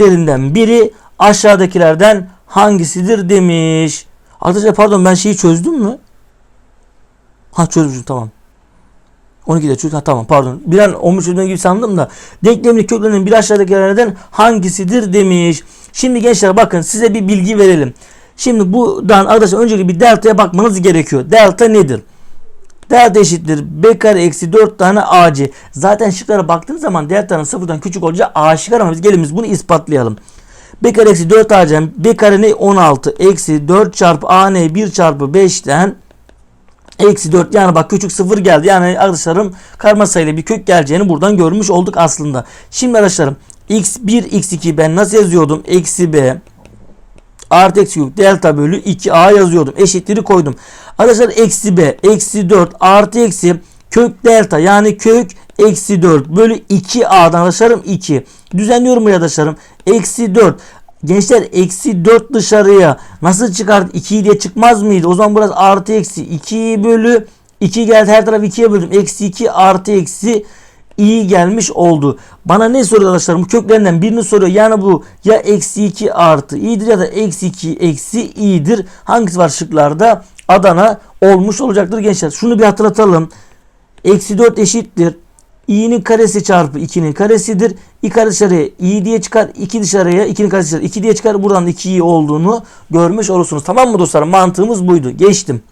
köklerinden biri aşağıdakilerden hangisidir demiş. Arkadaşlar pardon ben şeyi çözdüm mü? Ha çözmüşüm tamam. 12'de çözdüm. Ha tamam pardon. Bir an 13 çözdüğüm gibi sandım da. Denklemin köklerinin bir aşağıdakilerden hangisidir demiş. Şimdi gençler bakın size bir bilgi verelim. Şimdi buradan arkadaşlar öncelikle bir delta'ya bakmanız gerekiyor. Delta nedir? Delta eşittir b kare eksi 4 tane ac. Zaten şıklara baktığınız zaman delta'nın sıfırdan küçük olacağı a şıklar ama biz gelin biz bunu ispatlayalım. b kare eksi 4 ac b kare ne 16 eksi 4 çarpı a ne 1 çarpı 5'ten eksi 4 yani bak küçük sıfır geldi. Yani arkadaşlarım karma sayıyla bir kök geleceğini buradan görmüş olduk aslında. Şimdi arkadaşlarım x1 x2 ben nasıl yazıyordum? Eksi b artı eksi kök delta bölü 2a yazıyordum. Eşitleri koydum. Arkadaşlar eksi b eksi 4 artı eksi kök delta yani kök eksi 4 bölü 2a'dan arkadaşlarım 2. Düzenliyorum buraya arkadaşlarım. Eksi 4. Gençler eksi 4 dışarıya nasıl çıkart 2 diye çıkmaz mıydı? O zaman burası artı eksi 2 bölü 2 geldi her taraf 2'ye böldüm. Eksi 2 artı eksi iyi gelmiş oldu. Bana ne soruyor arkadaşlar? Bu köklerinden birini soruyor. Yani bu ya eksi 2 artı iyidir ya da eksi 2 eksi iyidir. Hangisi var şıklarda? Adana olmuş olacaktır gençler. Şunu bir hatırlatalım. Eksi 4 eşittir. i'nin karesi çarpı 2'nin karesidir. i kare dışarıya i diye çıkar. 2 dışarıya 2'nin karesi dışarı 2 diye çıkar. Buradan da 2 i olduğunu görmüş olursunuz. Tamam mı dostlar? Mantığımız buydu. Geçtim.